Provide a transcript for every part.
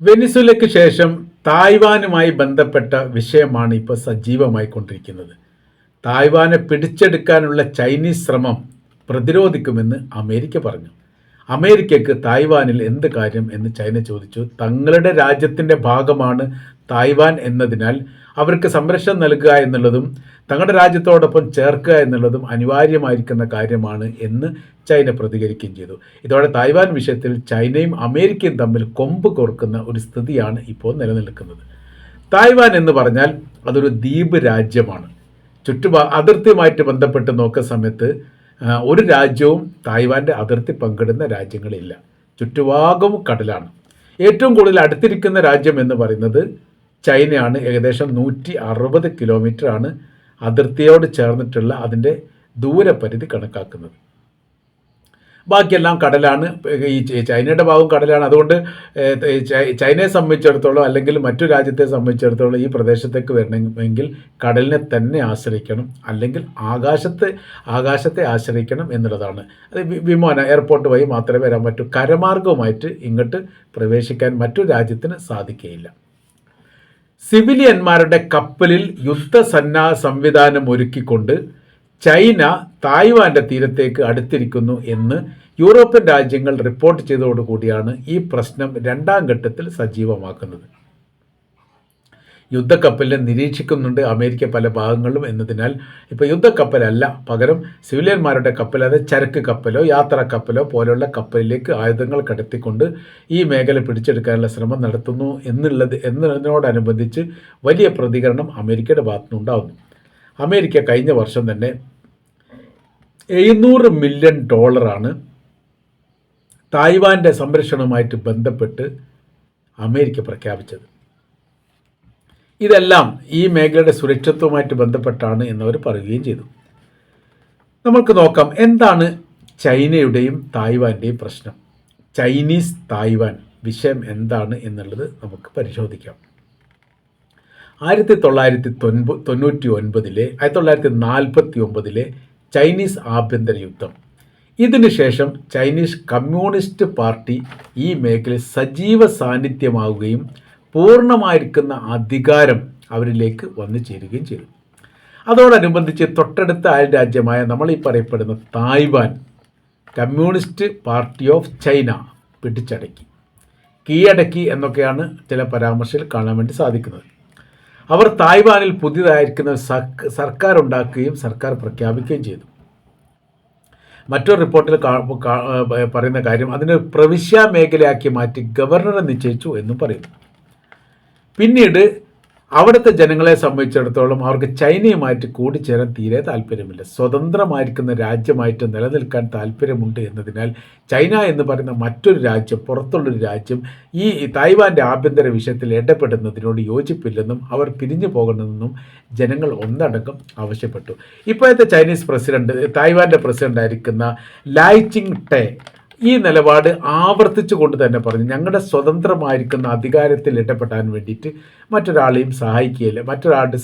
വെനിസുലയ്ക്ക് ശേഷം തായ്വാനുമായി ബന്ധപ്പെട്ട വിഷയമാണ് ഇപ്പോൾ സജീവമായി കൊണ്ടിരിക്കുന്നത് തായ്വാനെ പിടിച്ചെടുക്കാനുള്ള ചൈനീസ് ശ്രമം പ്രതിരോധിക്കുമെന്ന് അമേരിക്ക പറഞ്ഞു. അമേരിക്കയ്ക്ക് തായ്വാനിൽ എന്ത് കാര്യം എന്ന് ചൈന ചോദിച്ചു. തങ്ങളുടെ രാജ്യത്തിന്റെ ഭാഗമാണ് തായ്വാൻ എന്നതിനാൽ അവർക്ക് സംരക്ഷണം നൽകുക എന്നുള്ളതും തങ്ങളുടെ രാജ്യത്തോടൊപ്പം ചേർക്കുക എന്നുള്ളതും അനിവാര്യമായിരിക്കുന്ന കാര്യമാണ് എന്ന് ചൈന പ്രതികരിക്കുകയും ചെയ്തു. ഇതോടെ തായ്വാൻ വിഷയത്തിൽ ചൈനയും അമേരിക്കയും തമ്മിൽ കൊമ്പ് കോർക്കുന്ന ഒരു സ്ഥിതിയാണ് ഇപ്പോൾ നിലനിൽക്കുന്നത്. തായ്വാൻ എന്ന് പറഞ്ഞാൽ അതൊരു ദ്വീപ് രാജ്യമാണ്. ചുറ്റുപാ അതിർത്തിയുമായിട്ട് ബന്ധപ്പെട്ട് നോക്കുന്ന സമയത്ത് ഒരു രാജ്യവും തായ്വാന്റെ അതിർത്തി പങ്കിടുന്ന രാജ്യങ്ങളില്ല. ചുറ്റുഭാഗം കടലാണ്. ഏറ്റവും കൂടുതൽ അടുത്തിരിക്കുന്ന രാജ്യം എന്ന് പറയുന്നത് ചൈനയാണ് ഏകദേശം നൂറ്റി അറുപത് കിലോമീറ്റർ ആണ് അതിർത്തിയോട് ചേർന്നിട്ടുള്ള അതിന്റെ ദൂരപരിധി കണക്കാക്കുന്നത്. ബാക്കിയെല്ലാം കടലാണ്. ഈ ചൈനയുടെ ഭാഗം കടലാണ്. അതുകൊണ്ട് ചൈനയെ സംബന്ധിച്ചിടത്തോളം അല്ലെങ്കിൽ മറ്റു രാജ്യത്തെ സംബന്ധിച്ചിടത്തോളം ഈ പ്രദേശത്തേക്ക് വരണമെങ്കിൽ കടലിനെ തന്നെ ആശ്രയിക്കണം. അല്ലെങ്കിൽ ആകാശത്തെ ആകാശത്തെ ആശ്രയിക്കണം എന്നുള്ളതാണ്. അത് വിമാന എയർപോർട്ട് വഴി മാത്രമേ വരാൻ പറ്റൂ. കരമാർഗവുമായിട്ട് ഇങ്ങോട്ട് പ്രവേശിക്കാൻ മറ്റു രാജ്യത്തിന് സാധിക്കുകയില്ല. സിവിലിയന്മാരുടെ കപ്പലിൽ യുദ്ധസന്നാ സംവിധാനം ഒരുക്കിക്കൊണ്ട് ചൈന തായ്വാന്റെ തീരത്തേക്ക് അടുത്തിരിക്കുന്നു എന്ന് യൂറോപ്യൻ രാജ്യങ്ങൾ റിപ്പോർട്ട് ചെയ്തതോടുകൂടിയാണ് ഈ പ്രശ്നം രണ്ടാം ഘട്ടത്തിൽ സജീവമാക്കുന്നത്. യുദ്ധക്കപ്പലിനെ നിരീക്ഷിക്കുന്നുണ്ട് അമേരിക്ക പല ഭാഗങ്ങളിലും എന്നതിനാൽ ഇപ്പോൾ യുദ്ധക്കപ്പലല്ല. പകരം സിവിലിയന്മാരുടെ കപ്പൽ അത് ചരക്ക് കപ്പലോ യാത്രാ കപ്പലോ പോലെയുള്ള കപ്പലിലേക്ക് ആയുധങ്ങൾ കടത്തിക്കൊണ്ട് ഈ മേഖല പിടിച്ചെടുക്കാനുള്ള ശ്രമം നടത്തുന്നു എന്നുള്ളത് എന്നതിനോടനുബന്ധിച്ച് വലിയ പ്രതികരണം അമേരിക്കയുടെ ഭാഗത്തുനിന്നുണ്ടാകുന്നു അമേരിക്ക കഴിഞ്ഞ വർഷം തന്നെ എഴുന്നൂറ് മില്യൺ ഡോളറാണ് തായ്വാന്റെ സംരക്ഷണവുമായിട്ട് ബന്ധപ്പെട്ട് അമേരിക്ക പ്രഖ്യാപിച്ചത്. ഇതെല്ലാം ഈ മേഖലയുടെ സുരക്ഷിത്വവുമായിട്ട് ബന്ധപ്പെട്ടാണ് എന്നവർ പറയുകയും ചെയ്തു. നമുക്ക് നോക്കാം എന്താണ് ചൈനയുടെയും തായ്വാന്റെയും പ്രശ്നം. ചൈനീസ് തായ്വാൻ വിഷയം എന്താണ് എന്നുള്ളത് നമുക്ക് പരിശോധിക്കാം. ആയിരത്തി തൊള്ളായിരത്തി തൊൻപ തൊണ്ണൂറ്റി ഒൻപതിലെ ആയിരത്തി തൊള്ളായിരത്തി നാൽപ്പത്തി ഒമ്പതിലെ ചൈനീസ് ആഭ്യന്തര യുദ്ധം. ഇതിനുശേഷം ചൈനീസ് കമ്മ്യൂണിസ്റ്റ് പാർട്ടി ഈ മേഖലയിൽ സജീവ സാന്നിധ്യമാവുകയും പൂർണമായിരിക്കുന്ന അധികാരം അവരിലേക്ക് വന്നു ചേരുകയും ചെയ്തു. അതോടനുബന്ധിച്ച് തൊട്ടടുത്ത അയൽ രാജ്യമായ നമ്മൾ ഈ പറയപ്പെടുന്ന Taiwan communist party of China പിടിച്ചടക്കി. കീഴടക്കി എന്നൊക്കെയാണ് ചില പരാമർശത്തിൽ കാണാൻ വേണ്ടി സാധിക്കുന്നത്. അവർ തായ്വാനിൽ പുതിയതായിരിക്കുന്ന സർക്ക് സർക്കാർ ഉണ്ടാക്കുകയും സർക്കാർ പ്രഖ്യാപിക്കുകയും ചെയ്തു. മറ്റൊരു റിപ്പോർട്ടിൽ പറയുന്ന കാര്യം അതിനെ പ്രവിശ്യാ മേഖലയാക്കി മാറ്റി ഗവർണറെ നിശ്ചയിച്ചു എന്നും പറയുന്നു. പിന്നീട് അവിടുത്തെ ജനങ്ങളെ സംബന്ധിച്ചിടത്തോളം അവർക്ക് ചൈനയുമായിട്ട് കൂടിച്ചേരാൻ തീരെ താല്പര്യമില്ല. സ്വതന്ത്രമായിരിക്കുന്ന രാജ്യമായിട്ട് നിലനിൽക്കാൻ താല്പര്യമുണ്ട് എന്നതിനാൽ ചൈന എന്ന് പറയുന്ന മറ്റൊരു രാജ്യം പുറത്തുള്ളൊരു രാജ്യം ഈ തായ്വാന്റെ ആഭ്യന്തര വിഷയത്തിൽ ഇടപെടുന്നതിനോട് യോജിപ്പില്ലെന്നും അവർ പിരിഞ്ഞു പോകണമെന്നും ജനങ്ങൾ ഒന്നടങ്കം ആവശ്യപ്പെട്ടു. ഇപ്പോഴത്തെ ചൈനീസ് പ്രസിഡന്റ് തായ്വാന്റെ പ്രസിഡന്റായിരിക്കുന്ന ലായ്ചിങ് ടേ ഈ നിലപാട് ആവർത്തിച്ചു കൊണ്ട് തന്നെ പറഞ്ഞു ഞങ്ങളുടെ സ്വതന്ത്രമായിരിക്കുന്ന അധികാരത്തിൽ ഇടപെടാൻ വേണ്ടിയിട്ട് മറ്റൊരാളെയും സഹായിക്കുകയില്ല മറ്റൊരാളുടെ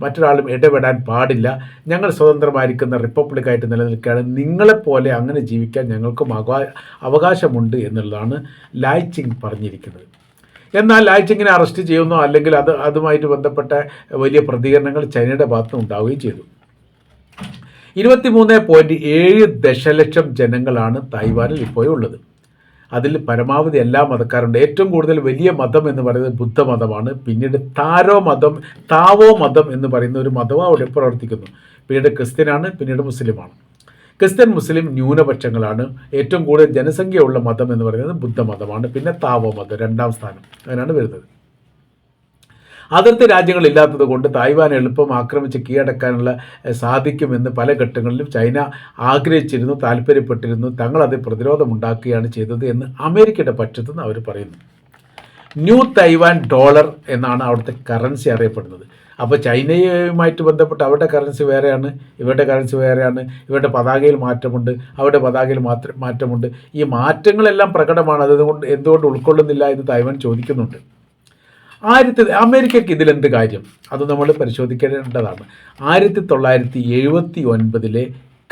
മറ്റൊരാളും ഇടപെടാൻ പാടില്ല. ഞങ്ങൾ സ്വതന്ത്രമായിരിക്കുന്ന റിപ്പബ്ലിക്കായിട്ട് നിലനിൽക്കുകയാണ്. നിങ്ങളെപ്പോലെ അങ്ങനെ ജീവിക്കാൻ ഞങ്ങൾക്കും അവകാ അവകാശമുണ്ട് എന്നുള്ളതാണ് ലായ്ചിങ് പറഞ്ഞിരിക്കുന്നത്. എന്നാൽ ലായ്ചിങ്ങിനെ അറസ്റ്റ് ചെയ്യുന്നോ അല്ലെങ്കിൽ അത് അതുമായിട്ട് ബന്ധപ്പെട്ട വലിയ പ്രതികരണങ്ങൾ ചൈനയുടെ ഭാഗത്ത് ഉണ്ടാവുകയും ചെയ്തു. ഇരുപത്തിമൂന്ന് പോയിന്റ് ഏഴ് ദശലക്ഷം ജനങ്ങളാണ് തായ്വാനിൽ ഇപ്പോഴുള്ളത് അതിൽ പരമാവധി എല്ലാ മതക്കാരുണ്ട്. ഏറ്റവും കൂടുതൽ വലിയ മതം എന്ന് പറയുന്നത് ബുദ്ധമതമാണ്. പിന്നീട് താരോ മതം താവോ മതം എന്ന് പറയുന്ന ഒരു മതവും അവിടെ പ്രവർത്തിക്കുന്നു. പിന്നീട് ക്രിസ്ത്യനാണ് പിന്നീട് മുസ്ലിമാണ്. ക്രിസ്ത്യൻ മുസ്ലിം ന്യൂനപക്ഷങ്ങളാണ്. ഏറ്റവും കൂടുതൽ ജനസംഖ്യയുള്ള മതം എന്ന് പറയുന്നത് ബുദ്ധമതമാണ്. പിന്നെ താവോ മതം രണ്ടാം സ്ഥാനം. അങ്ങനെയാണ് വരുന്നത്. അതിർത്തി രാജ്യങ്ങളില്ലാത്തത് കൊണ്ട് തായ്വാൻ എളുപ്പം ആക്രമിച്ച് കീഴടക്കാനുള്ള സാധിക്കുമെന്ന് പല ഘട്ടങ്ങളിലും ചൈന ആഗ്രഹിച്ചിരുന്നു താല്പര്യപ്പെട്ടിരുന്നു. തങ്ങളത് പ്രതിരോധമുണ്ടാക്കുകയാണ് ചെയ്തത് എന്ന് അമേരിക്കയുടെ പക്ഷത്തു നിന്ന് അവർ പറയുന്നു. ന്യൂ തൈവാൻ ഡോളർ എന്നാണ് അവിടുത്തെ കറൻസി അറിയപ്പെടുന്നത്. അപ്പോൾ ചൈനയുമായിട്ട് ബന്ധപ്പെട്ട് അവരുടെ കറൻസി വേറെയാണ് ഇവരുടെ കറൻസി വേറെയാണ് ഇവരുടെ പതാകയിൽ മാറ്റമുണ്ട് അവരുടെ പതാകയിൽ മാറ്റ മാറ്റമുണ്ട്. ഈ മാറ്റങ്ങളെല്ലാം പ്രകടമാണ്. അതുകൊണ്ട് എന്തുകൊണ്ട് ഉൾക്കൊള്ളുന്നില്ല എന്ന് തൈവാൻ ചോദിക്കുന്നുണ്ട്. ആയിരത്തി അമേരിക്കയ്ക്ക് ഇതിലെന്ത് കാര്യം? അത് നമ്മൾ പരിശോധിക്കേണ്ടതാണ്. ആയിരത്തി തൊള്ളായിരത്തി എഴുപത്തി ഒൻപതിലെ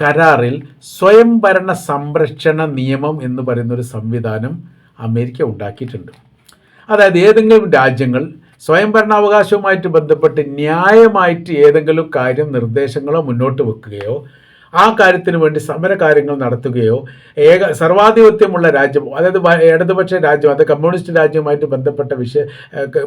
കരാറിൽ സ്വയംഭരണ സംരക്ഷണ നിയമം എന്ന് പറയുന്ന ഒരു സംവിധാനം അമേരിക്ക ഉണ്ടാക്കിയിട്ടുണ്ട്. അതായത് ഏതെങ്കിലും രാജ്യങ്ങൾ സ്വയംഭരണാവകാശവുമായിട്ട് ബന്ധപ്പെട്ട് ന്യായമായിട്ട് ഏതെങ്കിലും കാര്യം നിർദ്ദേശങ്ങളോ മുന്നോട്ട് വെക്കുകയോ ആ കാര്യത്തിന് വേണ്ടി സമര കാര്യങ്ങൾ നടത്തുകയോ ഏക സർവാധിപത്യമുള്ള രാജ്യം അതായത് ഇടതുപക്ഷ രാജ്യം അത് കമ്മ്യൂണിസ്റ്റ് രാജ്യവുമായിട്ട് ബന്ധപ്പെട്ട വിഷയ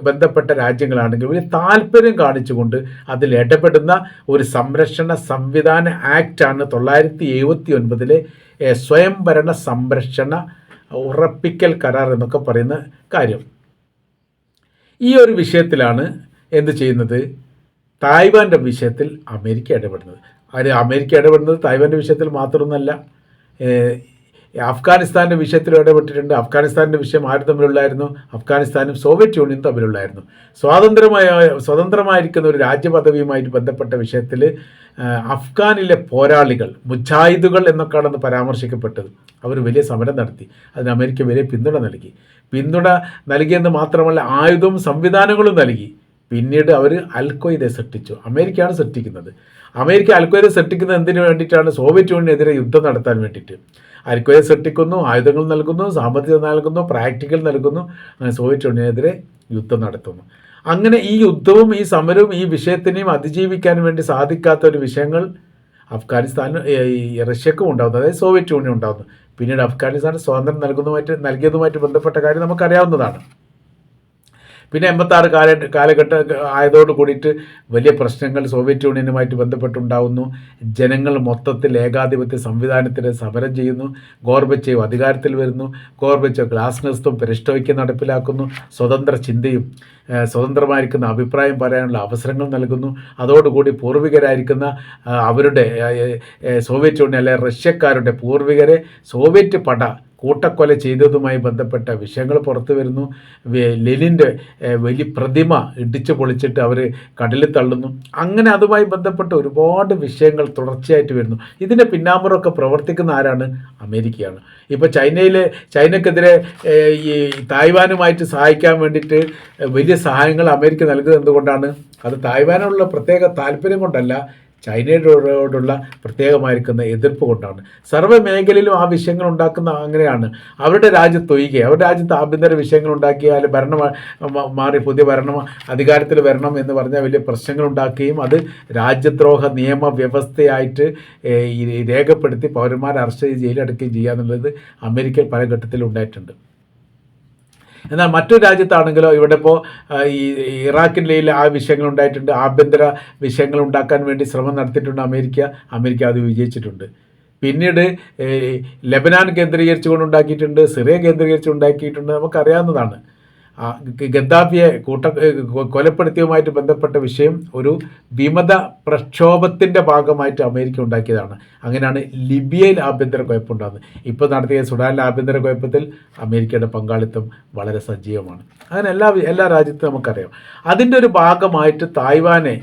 ബന്ധപ്പെട്ട രാജ്യങ്ങളാണെങ്കിൽ ഒരു താല്പര്യം കാണിച്ചുകൊണ്ട് അതിൽ ഇടപെടുന്ന ഒരു സംരക്ഷണ സംവിധാന ആക്റ്റാണ് തൊള്ളായിരത്തി എഴുപത്തി ഒൻപതിലെ സ്വയംഭരണ സംരക്ഷണ ഉറപ്പിക്കൽ കരാർ എന്നൊക്കെ പറയുന്ന കാര്യം. ഈ ഒരു വിഷയത്തിലാണ് എന്ത് ചെയ്യുന്നത്? തായ്വാന്റെ വിഷയത്തിൽ അമേരിക്ക ഇടപെടുന്നത്. അത് അമേരിക്ക ഇടപെടുന്നത് തായ്വാന്റെ വിഷയത്തിൽ മാത്രമൊന്നല്ല. അഫ്ഗാനിസ്ഥാന്റെ വിഷയത്തിൽ ഇടപെട്ടിട്ടുണ്ട്. അഫ്ഗാനിസ്ഥാന്റെ വിഷയം ആര് തമ്മിലുള്ളായിരുന്നു? അഫ്ഗാനിസ്ഥാനും സോവിയറ്റ് യൂണിയനും തമ്മിലുള്ളായിരുന്നു. സ്വാതന്ത്ര്യമായ സ്വതന്ത്രമായിരിക്കുന്ന ഒരു രാജ്യപദവിയുമായിട്ട് ബന്ധപ്പെട്ട വിഷയത്തിൽ അഫ്ഗാനിലെ പോരാളികൾ മുജാഹിദുകൾ എന്നൊക്കെയാണെന്ന് പരാമർശിക്കപ്പെട്ടത്. അവർ വലിയ സമരം നടത്തി. അതിന് അമേരിക്ക വലിയ പിന്തുണ നൽകി. പിന്തുണ നൽകിയെന്ന് മാത്രമല്ല ആയുധവും സംവിധാനങ്ങളും നൽകി. പിന്നീട് അവർ അൽക്വയ്ദയെ സൃഷ്ടിച്ചു. അമേരിക്കയാണ് സൃഷ്ടിക്കുന്നത്. അമേരിക്ക അൽക്വയ്ദ സൃഷ്ടിക്കുന്നത് എന്തിനു വേണ്ടിയിട്ടാണ്? സോവിയറ്റ് യൂണിയനെതിരെ യുദ്ധം നടത്താൻ വേണ്ടിയിട്ട്. അൽക്വയ്ദ സൃഷ്ടിക്കുന്നു ആയുധങ്ങൾ നൽകുന്നു സാമ്പത്തികം നൽകുന്നു പ്രാക്ടിക്കൽ നൽകുന്നു അങ്ങനെ സോവിയറ്റ് യൂണിയനെതിരെ യുദ്ധം നടത്തുന്നു. അങ്ങനെ ഈ യുദ്ധവും ഈ സമരവും ഈ വിഷയത്തിനെയും അതിജീവിക്കാൻ വേണ്ടി സാധിക്കാത്ത ഒരു വിഷയങ്ങൾ അഫ്ഗാനിസ്ഥാനും ഈ റഷ്യക്കും ഉണ്ടാകുന്നു അതായത് സോവിയറ്റ് യൂണിയൻ ഉണ്ടാകുന്നു പിന്നീട് അഫ്ഗാനിസ്ഥാൻ സ്വാതന്ത്ര്യം നൽകുന്നതുമായിട്ട് നൽകിയതുമായിട്ട് ബന്ധപ്പെട്ട കാര്യം നമുക്കറിയാവുന്നതാണ്. പിന്നെ എൺപത്താറ് കാല കാലഘട്ട ആയതോട് കൂടിയിട്ട് വലിയ പ്രശ്നങ്ങൾ സോവിയറ്റ് യൂണിയനുമായിട്ട് ബന്ധപ്പെട്ടുണ്ടാവുന്നു. ജനങ്ങൾ മൊത്തത്തിൽ ഏകാധിപത്യ സംവിധാനത്തിന് സമരം ചെയ്യുന്നു. ഗോർബച്ചേവ് അധികാരത്തിൽ വരുന്നു. ഗോർബച്ചേവ് ഗ്ലാസ്നസ്തും പെരിസ്റ്റോയ്ക്ക് നടപ്പിലാക്കുന്നു. സ്വതന്ത്ര ചിന്തയും സ്വതന്ത്രമായിരിക്കുന്ന അഭിപ്രായം പറയാനുള്ള അവസരങ്ങൾ നൽകുന്നു. അതോടുകൂടി പൂർവികരായിരിക്കുന്ന അവരുടെ സോവിയറ്റ് യൂണിയൻ അല്ലെ റഷ്യക്കാരുടെ പൂർവികരെ സോവിയറ്റ് പട കൂട്ടക്കൊല ചെയ്തതുമായി ബന്ധപ്പെട്ട വിഷയങ്ങൾ പുറത്തു വരുന്നു. ലെനിന്റെ വലിയ പ്രതിമ ഇടിച്ചു പൊളിച്ചിട്ട് അവർ കടലിൽ തള്ളുന്നു. അങ്ങനെ അതുമായി ബന്ധപ്പെട്ട ഒരുപാട് വിഷയങ്ങൾ തുടർച്ചയായിട്ട് വരുന്നു. ഇതിന്റെ പിന്നാമ്പുറമൊക്കെ പ്രവർത്തിക്കുന്ന ആരാണ്? അമേരിക്കയാണ്. ഇപ്പോൾ ചൈനയിലെ ചൈനക്കെതിരെ ഈ തായ്വാനുമായിട്ട് സഹായിക്കാൻ വേണ്ടിയിട്ട് വലിയ സഹായങ്ങൾ അമേരിക്ക നൽകുന്നത് എന്തുകൊണ്ടാണ്? അത് തായ്വാനുള്ള പ്രത്യേക താല്പര്യം കൊണ്ടല്ല ചൈനയോടുള്ള പ്രത്യേകമായിരിക്കുന്ന എതിർപ്പ് കൊണ്ടാണ്. സർവ മേഖലയിലും ആ വിഷയങ്ങൾ ഉണ്ടാക്കുന്ന അങ്ങനെയാണ്. അവരുടെ രാജ്യത്ത് ഒഴികെ അവരുടെ രാജ്യത്ത് ആഭ്യന്തര വിഷയങ്ങൾ ഉണ്ടാക്കിയാൽ ഭരണം മാറി പുതിയ ഭരണം അധികാരത്തിൽ വരണം എന്ന് പറഞ്ഞാൽ വലിയ പ്രശ്നങ്ങൾ ഉണ്ടാക്കുകയും അത് രാജ്യദ്രോഹ നിയമ വ്യവസ്ഥയായിട്ട് രേഖപ്പെടുത്തി പൗരന്മാരെ അറസ്റ്റ് ചെയ്ത് ജയിലടക്കുകയും ചെയ്യുക എന്നുള്ളത് അമേരിക്കയിൽ പല ഘട്ടത്തിൽ ഉണ്ടായിട്ടുണ്ട്. എന്നാൽ മറ്റു രാജ്യത്താണെങ്കിലോ ഇവിടെ ഇപ്പോൾ ഈ ഇറാഖിന്റെ ആ വിഷയങ്ങൾ ഉണ്ടായിട്ടുണ്ട് ആഭ്യന്തര വിഷയങ്ങൾ ഉണ്ടാക്കാൻ വേണ്ടി ശ്രമം നടത്തിയിട്ടുണ്ട് അമേരിക്ക. അമേരിക്ക അത് വിജയിച്ചിട്ടുണ്ട്. പിന്നീട് ലെബനാൻ കേന്ദ്രീകരിച്ചുകൊണ്ട് ഉണ്ടാക്കിയിട്ടുണ്ട് സിറിയ കേന്ദ്രീകരിച്ച് ഉണ്ടാക്കിയിട്ടുണ്ട് നമുക്കറിയാവുന്നതാണ്. ഗദ്ദാഫിയെ കൂട്ട കൊലപ്പെടുത്തിയതുമായിട്ട് ബന്ധപ്പെട്ട വിഷയം ഒരു വിമത പ്രക്ഷോഭത്തിന്റെ ഭാഗമായിട്ട് അമേരിക്ക ഉണ്ടാക്കിയതാണ്. അങ്ങനെയാണ് ലിബിയയിൽ ആഭ്യന്തര കുഴപ്പമുണ്ടാകുന്നത് ഇപ്പോൾ നടത്തിയ സുഡാനിലെ ആഭ്യന്തര കുഴപ്പത്തിൽ അമേരിക്കയുടെ പങ്കാളിത്തം വളരെ സജീവമാണ്. അങ്ങനെ എല്ലാ എല്ലാ രാജ്യത്തും നമുക്കറിയാം. അതിന്റെ ഒരു ഭാഗമായിട്ട് തായ്വാനെ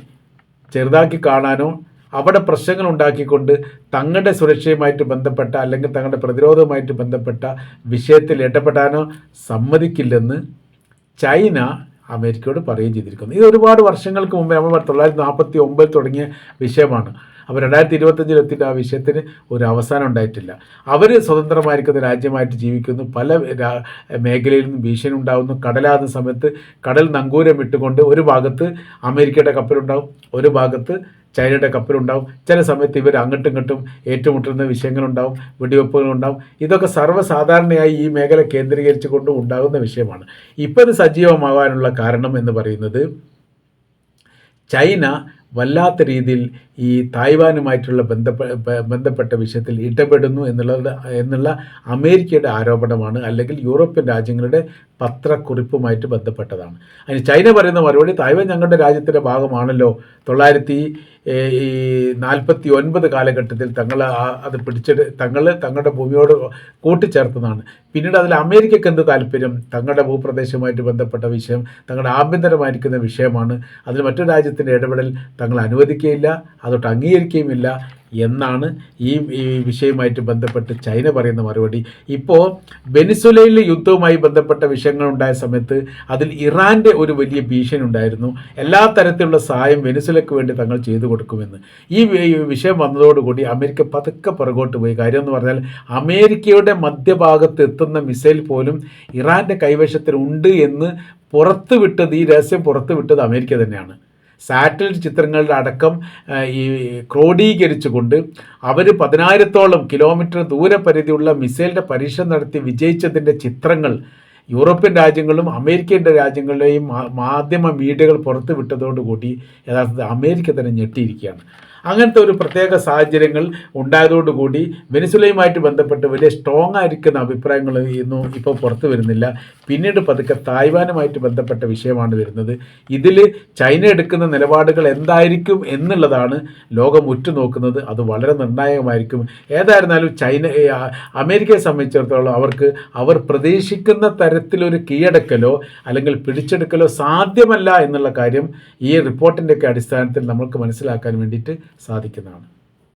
ചെറുതാക്കി കാണാനോ അവിടെ പ്രശ്നങ്ങൾ ഉണ്ടാക്കിക്കൊണ്ട് തങ്ങളുടെ സുരക്ഷയുമായിട്ട് ബന്ധപ്പെട്ട അല്ലെങ്കിൽ തങ്ങളുടെ പ്രതിരോധവുമായിട്ട് ബന്ധപ്പെട്ട വിഷയത്തിൽ ഇടപെടാനോ സമ്മതിക്കില്ലെന്ന് ചൈന അമേരിക്കയോട് പറയുകയും ചെയ്തിരിക്കുന്നു. ഇത് ഒരുപാട് വർഷങ്ങൾക്ക് മുമ്പേ നമ്മൾ തൊള്ളായിരത്തി നാൽപ്പത്തി ഒമ്പതിൽ തുടങ്ങിയ വിഷയമാണ്. അപ്പോൾ രണ്ടായിരത്തി ഇരുപത്തഞ്ചിൽ എത്തിയിട്ട് ആ വിഷയത്തിന് ഒരു അവസാനം ഉണ്ടായിട്ടില്ല. അവർ സ്വതന്ത്രമായിരിക്കുന്ന രാജ്യമായിട്ട് ജീവിക്കുന്നു. പല മേഖലയിൽ നിന്നും ഭീഷണി ഉണ്ടാകുന്നു കടലാകുന്ന സമയത്ത് കടൽ നങ്കൂരം ഇട്ടുകൊണ്ട് ഒരു ഭാഗത്ത് അമേരിക്കയുടെ കപ്പലുണ്ടാവും. ഒരു ഭാഗത്ത് ചൈനയുടെ കപ്പലുണ്ടാവും. ചില സമയത്ത് ഇവർ അങ്ങോട്ടും ഇങ്ങോട്ടും ഏറ്റുമുട്ടുന്ന വിഷയങ്ങളുണ്ടാവും വെടിവെപ്പുകളുണ്ടാവും. ഇതൊക്കെ സർവസാധാരണയായി ഈ മേഖല കേന്ദ്രീകരിച്ചു കൊണ്ടും ഉണ്ടാകുന്ന വിഷയമാണ്. ഇപ്പോൾ ഇത് സജീവമാകാനുള്ള കാരണം എന്ന് പറയുന്നത് ചൈന വല്ലാത്ത രീതിയിൽ ഈ തായ്വാനുമായിട്ടുള്ള ബന്ധപ്പെ ബന്ധപ്പെട്ട വിഷയത്തിൽ ഇടപെടുന്നു എന്നുള്ളത് എന്നുള്ള അമേരിക്കയുടെ ആരോപണമാണ് അല്ലെങ്കിൽ യൂറോപ്യൻ രാജ്യങ്ങളുടെ പത്രക്കുറിപ്പുമായിട്ട് ബന്ധപ്പെട്ടതാണ്. അതിന് ചൈന പറയുന്ന മറുപടി തായ്വാൻ ഞങ്ങളുടെ രാജ്യത്തിന്റെ ഭാഗമാണല്ലോ. തൊള്ളായിരത്തി ഈ നാൽപ്പത്തി ഒൻപത് കാലഘട്ടത്തിൽ തങ്ങൾ അത് പിടിച്ചെടു തങ്ങൾ തങ്ങളുടെ ഭൂമിയോട് കൂട്ടിച്ചേർത്തതാണ്. പിന്നീട് അതിൽ അമേരിക്കയ്ക്ക് എന്ത് താല്പര്യം? തങ്ങളുടെ ഭൂപ്രദേശവുമായിട്ട് ബന്ധപ്പെട്ട വിഷയം തങ്ങളുടെ ആഭ്യന്തരമായിരിക്കുന്ന വിഷയമാണ്. അതിൽ മറ്റു രാജ്യത്തിന്റെ ഇടപെടൽ തങ്ങൾ അനുവദിക്കുകയില്ല അതൊട്ട് അംഗീകരിക്കുകയുമില്ല. എന്നാണ് ഈ ഈ വിഷയവുമായിട്ട് ബന്ധപ്പെട്ട് ചൈന പറയുന്ന മറുപടി. ഇപ്പോൾ വെനിസുലയിൽ യുദ്ധവുമായി ബന്ധപ്പെട്ട വിഷയങ്ങളുണ്ടായ സമയത്ത് അതിൽ ഇറാന്റെ ഒരു വലിയ ഭീഷണി ഉണ്ടായിരുന്നു. എല്ലാ തരത്തിലുള്ള സഹായം വെനിസുലയ്ക്ക് വേണ്ടി തങ്ങൾ ചെയ്തു കൊടുക്കുമെന്ന്. ഈ വിഷയം വന്നതോടുകൂടി അമേരിക്ക പതുക്കെ പുറകോട്ട് പോയി. കാര്യം എന്ന് പറഞ്ഞാൽ അമേരിക്കയുടെ മധ്യഭാഗത്ത് എത്തുന്ന മിസൈൽ പോലും ഇറാന്റെ കൈവശത്തിലുണ്ട് എന്ന് പുറത്തുവിട്ടത് ഈ രഹസ്യം പുറത്തുവിട്ടത് അമേരിക്ക തന്നെയാണ്. സാറ്റലൈറ്റ് ചിത്രങ്ങളുടെ അടക്കം ഈ ക്രോഡീകരിച്ചുകൊണ്ട് അവർ പതിനായിരത്തോളം കിലോമീറ്റർ ദൂരപരിധിയുള്ള മിസൈലിന്റെ പരീക്ഷ നടത്തി വിജയിച്ചതിന്റെ ചിത്രങ്ങൾ യൂറോപ്യൻ രാജ്യങ്ങളും അമേരിക്കൻ രാജ്യങ്ങളുടെയും മാധ്യമ മീഡിയകൾ പുറത്തുവിട്ടതോടുകൂടി യഥാർത്ഥത്തിൽ അമേരിക്ക തന്നെ ഞെട്ടിയിരിക്കുകയാണ്. അങ്ങനത്തെ ഒരു പ്രത്യേക സാഹചര്യങ്ങൾ ഉണ്ടായതോടുകൂടി വെനിസുലയുമായിട്ട് ബന്ധപ്പെട്ട് വലിയ സ്ട്രോങ് ആയിരിക്കുന്ന അഭിപ്രായങ്ങൾ ഇന്നും ഇപ്പോൾ പുറത്തു വരുന്നില്ല. പിന്നീട് പതുക്കെ തായ്വാനുമായിട്ട് ബന്ധപ്പെട്ട വിഷയമാണ് വരുന്നത്. ഇതിൽ ചൈന എടുക്കുന്ന നിലപാടുകൾ എന്തായിരിക്കും എന്നുള്ളതാണ് ലോകം ഉറ്റുനോക്കുന്നത്. അത് വളരെ നിർണായകമായിരിക്കും. ഏതായിരുന്നാലും ചൈന അമേരിക്കയെ സംബന്ധിച്ചിടത്തോളം അവർക്ക് അവർ പ്രതീക്ഷിക്കുന്ന തരത്തിലൊരു കീഴടക്കലോ അല്ലെങ്കിൽ പിടിച്ചെടുക്കലോ സാധ്യമല്ല എന്നുള്ള കാര്യം ഈ റിപ്പോർട്ടിന്റെയൊക്കെ അടിസ്ഥാനത്തിൽ നമ്മൾക്ക് മനസ്സിലാക്കാൻ വേണ്ടിയിട്ട് സാധിക്കുന്നതാണ്.